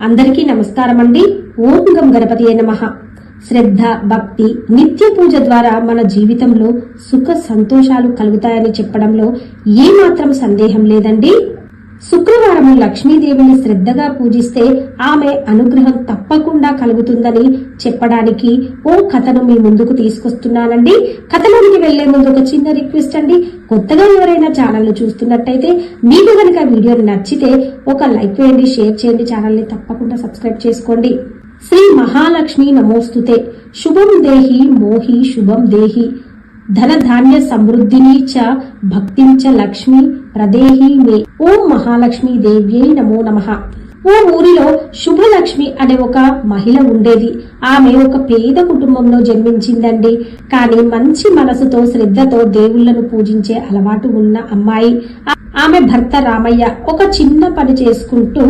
అందరికీ నమస్కారం అండి ఓం గం గణపతి నమ. శ్రద్ధ భక్తి నిత్య పూజ ద్వారా మన జీవితంలో సుఖ సంతోషాలు కలుగుతాయని చెప్పడంలో ఏమాత్రం సందేహం లేదండి. శుక్రవారం లక్ష్మీదేవిని శ్రద్ధగా పూజిస్తే ఆమె అనుగ్రహం తప్పకుండా కలుగుతుందని చెప్పడానికి ఓ కథను మీ ముందుకు తీసుకొస్తున్నానండి. కథలోనికి వెళ్ళే ముందు ఒక చిన్న రిక్వెస్ట్ అండి. కొత్తగా ఎవరైనా ఛానల్ను చూస్తున్నట్టయితే మీకు కనుక వీడియో నచ్చితే ఒక లైక్ వేయండి షేర్ చేయండి ఛానల్ని తప్పకుండా సబ్స్క్రైబ్ చేసుకోండి. శ్రీ మహాలక్ష్మి నమోస్తుతే. శుభం దేహి మోహి శుభం దేహి. ధన ధాన్య సమృద్ధిని చ భక్తించ చ లక్ష్మి ప్రదేహి మే. ఓం మహాలక్ష్మి దేవ్యై నమో నమః. ఓ ఊరిలో శుభలక్ష్మి అనే ఒక మహిళ ఉండేది. ఆమె ఒక పేద కుటుంబంలో జన్మించిందండి. కానీ మంచి మనసుతో శ్రద్ధతో దేవుళ్ళను పూజించే అలవాటు ఉన్న అమ్మాయి. ఆమె భర్త రామయ్య ఒక చిన్న పని చేసుకుంటూ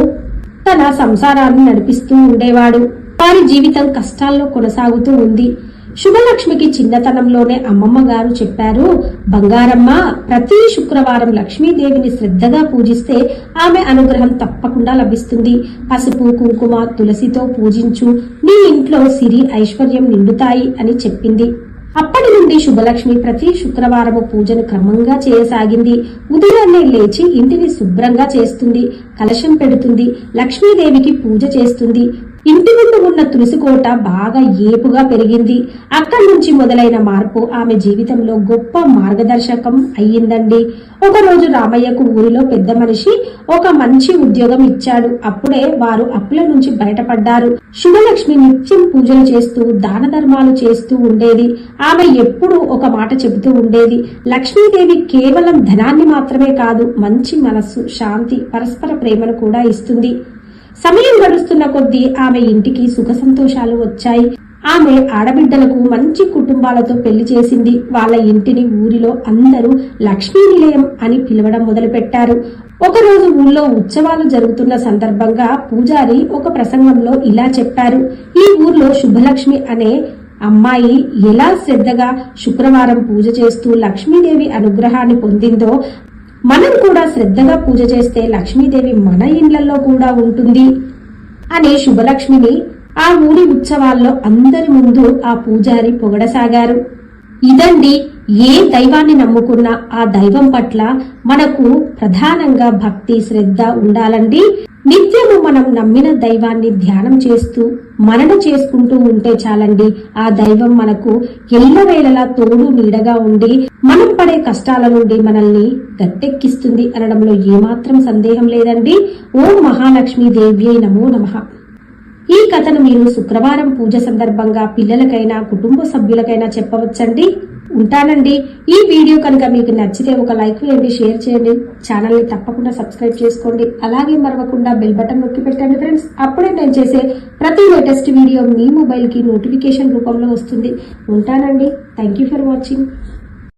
తన సంసారాన్ని నడిపిస్తూ ఉండేవాడు. వారి జీవితం కష్టాల్లో కొనసాగుతూ ఉంది. శుభలక్ష్మికి చిన్నతనంలోనే అమ్మమ్మ గారు చెప్పారు బంగారమ్మ ప్రతి శుక్రవారం లక్ష్మీదేవిని శ్రద్ధగా పూజిస్తే ఆమె అనుగ్రహం తప్పకుండా లభిస్తుంది. పసుపు కుంకుమ తులసితో పూజించు. నీ ఇంట్లో సిరి ఐశ్వర్యం నిండుతాయి అని చెప్పింది. అప్పటి నుండి శుభలక్ష్మి ప్రతి శుక్రవారము పూజను క్రమంగా చేయసాగింది. ఉదయాన్నే లేచి ఇంటిని శుభ్రంగా చేస్తుంది. కలశం పెడుతుంది. లక్ష్మీదేవికి పూజ చేస్తుంది. ఇంటి ముందు ఉన్న తులసి కోట బాగా ఏపుగా పెరిగింది. అక్కడి నుంచి మొదలైన మార్పు ఆమె జీవితంలో గొప్ప మార్గదర్శకం అయ్యిందండి. ఒకరోజు రామయ్యకు ఊరిలో పెద్ద మనిషి ఒక మంచి ఉద్యోగం ఇచ్చాడు. అప్పుడే వారు అప్పుల నుంచి బయటపడ్డారు. శుభలక్ష్మి నిత్యం పూజలు చేస్తూ దాన ధర్మాలు చేస్తూ ఉండేది. ఆమె ఎప్పుడూ ఒక మాట చెబుతూ ఉండేది. లక్ష్మీదేవి కేవలం ధనాన్ని మాత్రమే కాదు మంచి మనస్సు శాంతి పరస్పర ప్రేమను కూడా ఇస్తుంది. సమయం గడుస్తున్న కొద్దీ ఆమె ఇంటికి సుఖ సంతోషాలు వచ్చాయి. ఆమె ఆడబిడ్డలకు మంచి కుటుంబాలతో పెళ్ళి చేసింది. వాళ్ళ ఇంటిని ఊరిలో అందరూ లక్ష్మీ నిలయం అని పిలవడం మొదలుపెట్టారు. ఒకరోజు ఊళ్ళో ఉత్సవాలు జరుగుతున్న సందర్భంగా పూజారి ఒక ప్రసంగంలో ఇలా చెప్పారు. ఈ ఊర్లో శుభలక్ష్మి అనే అమ్మాయి ఎలా శ్రద్ధగా శుక్రవారం పూజ చేస్తూ లక్ష్మీదేవి అనుగ్రహాన్ని పొందిందో మనం కూడా శ్రద్ధగా పూజ చేస్తే లక్ష్మీదేవి మన ఇండ్లలో కూడా ఉంటుంది అని శుభలక్ష్మిని ఆ ఊరి ఉత్సవాల్లో అందరి ముందు ఆ పూజారి పొగడసాగారు. ఇదండి ఏ దైవాన్ని నమ్ముకున్నా ఆ దైవం పట్ల మనకు ప్రధానంగా భక్తి శ్రద్ధ ఉండాలండి. నిత్యము మనం నమ్మిన దైవాన్ని ధ్యానం చేస్తూ మనన చేసుకుంటూ ఉంటే చాలండి ఆ దైవం మనకు ఎల్లవేళలా తోడు నీడగా ఉండి మనం పడే కష్టాల నుండి మనల్ని గట్టెక్కిస్తుంది అనడంలో ఏమాత్రం సందేహం లేదండి. ఓం మహాలక్ష్మీ దేవ్యై నమో నమ. ఈ కథను మీరు శుక్రవారం పూజ సందర్భంగా పిల్లలకైనా కుటుంబ సభ్యులకైనా చెప్పవచ్చండి. ఉంటానండి. ఈ వీడియో కనుక మీకు నచ్చితే ఒక లైక్ వేయండి షేర్ చేయండి. ఛానల్ని తప్పకుండా సబ్స్క్రైబ్ చేసుకోండి. అలాగే మరవకుండా బెల్ బటన్ నొక్కి పెట్టండి ఫ్రెండ్స్. అప్పుడే నేను చేసే ప్రతి లేటెస్ట్ వీడియో మీ మొబైల్కి నోటిఫికేషన్ రూపంలో వస్తుంది. ఉంటానండి. Thank you for watching